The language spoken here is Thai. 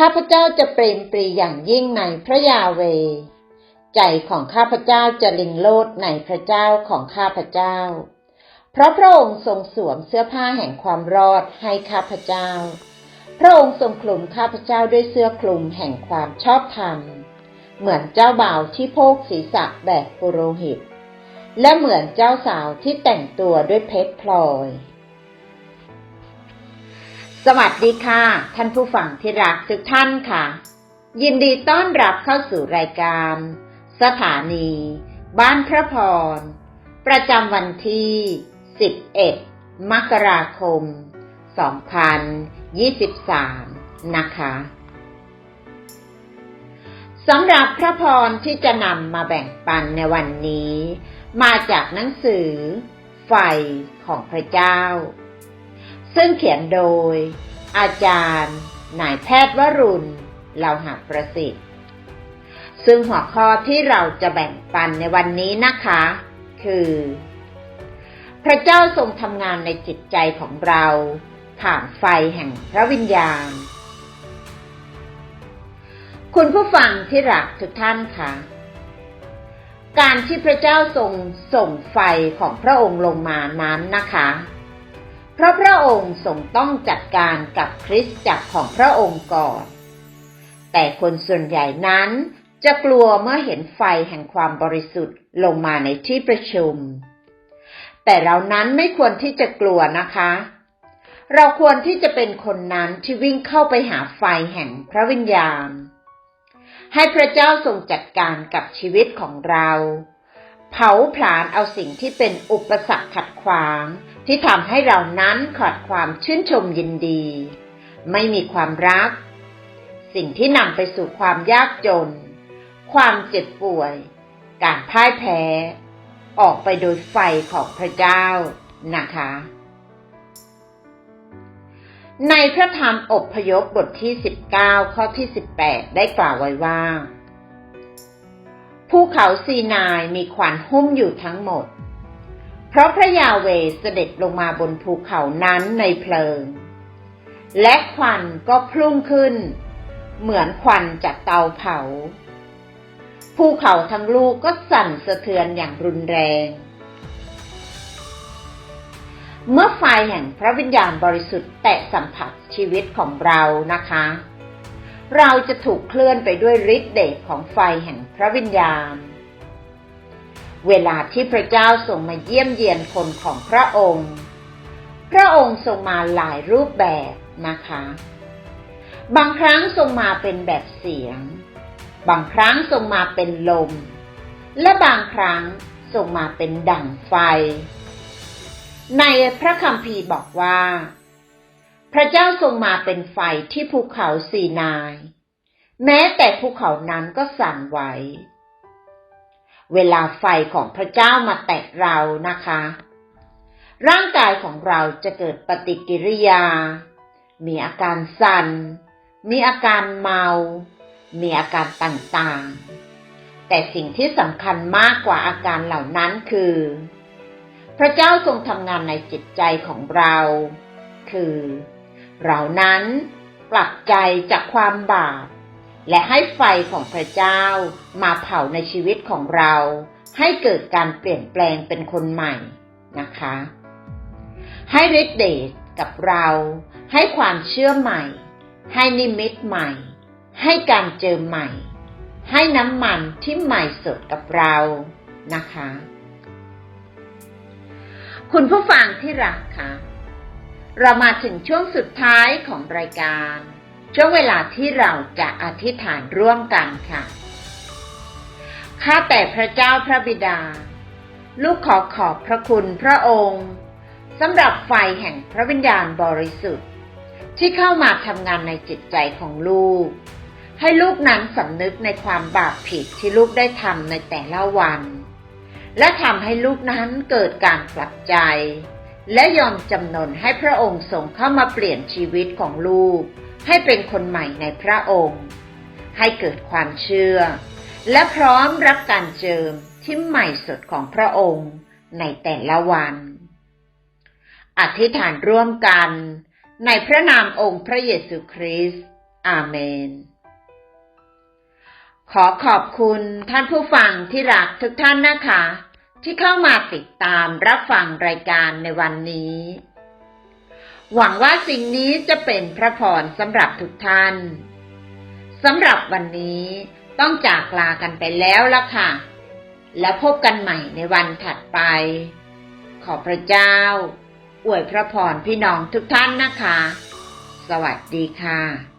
ข้าพเจ้าจะเปรมปรีอย่างยิ่งในพระยาเว ใจของข้าพเจ้าจะลิงโลดในพระเจ้าของข้าพเจ้า เพราะพระองค์ทรงสวมเสื้อผ้าแห่งความรอดให้ข้าพเจ้า พระองค์ทรงคลุมข้าพเจ้าด้วยเสื้อคลุมแห่งความชอบธรรม เหมือนเจ้าบ่าวที่โพกศีรษะแบบปุโรหิต และเหมือนเจ้าสาวที่แต่งตัวด้วยเพชรพลอย สวัสดีค่ะ ท่านผู้ฟังที่รักทุกท่านค่ะ ยินดีต้อนรับเข้าสู่รายการ สถานี บ้านพระพร ประจำวันที่ 11 มกราคม 2023 นะคะสำหรับพระพรที่จะนำมาแบ่งปันในวันนี้ มาจากหนังสือ ไฟของพระเจ้า ซึ่งเขียนโดย อาจารย์นายแพทย์วรุณเลาหะประสิทธิ์ ซึ่งหัวข้อที่เราจะแบ่งปันในวันนี้นะคะ คือ พระเจ้าทรงทำงานในจิตใจของเราผ่านไฟแห่งพระวิญญาณ คุณผู้ฟังที่รักทุกท่านคะการที่พระเจ้าทรงส่งไฟของพระองค์ลงมานั้นนะคะ เพราะพระองค์ทรงต้องจัดการกับคริสตจักรของพระองค์ก่อน แต่คนส่วนใหญ่นั้นจะกลัวเมื่อเห็นไฟแห่งความบริสุทธิ์ลงมาในที่ประชุม แต่เรานั้นไม่ควรที่จะกลัวนะคะ เราควรที่จะเป็นคนนั้นที่วิ่งเข้าไปหาไฟแห่งพระวิญญาณ ให้พระเจ้าทรงจัดการกับชีวิตของเรา เผาผลาญเอาสิ่งที่เป็นอุปสรรคขัดขวาง ที่ทำให้เรานั้นขาดความชื่นชมยินดี ไม่มีความรัก สิ่งที่นำไปสู่ความยากจน ความเจ็บป่วย การพ่ายแพ้ ออกไปโดยไฟของพระเจ้านะคะ ในพระธรรมอบพยพบทที่ 19 ข้อที่ 18 ได้กล่าวไว้ว่าภูเขาซีนายมีควันหุ้มอยู่ทั้งหมด ราะพระยาเวเสด็จลงมาบนภูเขานั้นในเพลิง และควันก็พุ่งขึ้น เหมือนควันจากเตาเผา ภูเขาทั้งลูกก็สั่นสะเทือนอย่างรุนแรง เมื่อไฟแห่งพระวิญญาณบริสุทธิ์แตะสัมผัสชีวิตของเรานะคะ เราจะถูกเคลื่อนไปด้วยฤทธิ์เดชของไฟแห่งพระวิญญาณ เวลาที่พระเจ้าทรงมาเยี่ยมเยียนคนของพระองค์ พระองค์ทรงมาหลายรูปแบบนะคะ บางครั้งทรงมาเป็นแบบเสียง บางครั้งทรงมาเป็นลม และบางครั้งทรงมาเป็นดั่งไฟ ในพระคัมภีร์บอกว่า พระเจ้าทรงมาเป็นไฟที่ภูเขาสีนาย แม้แต่ภูเขานั้นก็สั่นไหว เวลาไฟของพระเจ้ามาแตะเรานะคะ ร่างกายของเราจะเกิดปฏิกิริยา มีอาการสั่น มีอาการเมา มีอาการต่างๆ แต่สิ่งที่สำคัญมากกว่าอาการเหล่านั้นคือ พระเจ้าทรงทำงานในจิตใจของเรา คือ เรานั้นปรับใจจากความบาป และให้ไฟของพระเจ้ามาเผาในชีวิตของเรา ให้เกิดการเปลี่ยนแปลงเป็นคนใหม่นะคะ ให้ฤทธิ์เดชกับเรา ให้ความเชื่อใหม่ ให้นิมิตใหม่ ให้การเจอใหม่ ให้น้ำมันที่ใหม่สดกับเรานะคะ คุณผู้ฟังที่รักคะเรามาถึงช่วงสุดท้ายของรายการ ช่วงเวลาที่เราจะอธิษฐานร่วมกันค่ะ ข้าแต่พระเจ้าพระบิดา ลูกขอขอบพระคุณพระองค์สำหรับไฟแห่งพระวิญญาณบริสุทธิ์ ที่เข้ามาทำงานในจิตใจของลูก ให้ลูกนั้นสำนึกในความบาปผิดที่ลูกได้ทำในแต่ละวัน และทำให้ลูกนั้นเกิดการกลับใจ และยอมจำนนให้พระองค์ทรงเข้ามาเปลี่ยนชีวิตของลูก ให้เป็นคนใหม่ในพระองค์ ให้เกิดความเชื่อ และพร้อมรับการเจิมที่ใหม่สดของพระองค์ในแต่ละวัน อธิษฐานร่วมกันในพระนามองค์พระเยซูคริสต์อาเมน ขอขอบคุณท่านผู้ฟังที่รักทุกท่านนะคะ ที่เข้ามาติดตามรับฟังรายการในวันนี้ หวังว่าสิ่งนี้จะเป็นพระพรสำหรับทุกท่านสำหรับวันนี้ต้องจากลากันไปแล้วละค่ะ แล้วพบกันใหม่ในวันถัดไป ขอพระเจ้า อวยพระพรพี่น้องทุกท่านนะคะ สวัสดีค่ะ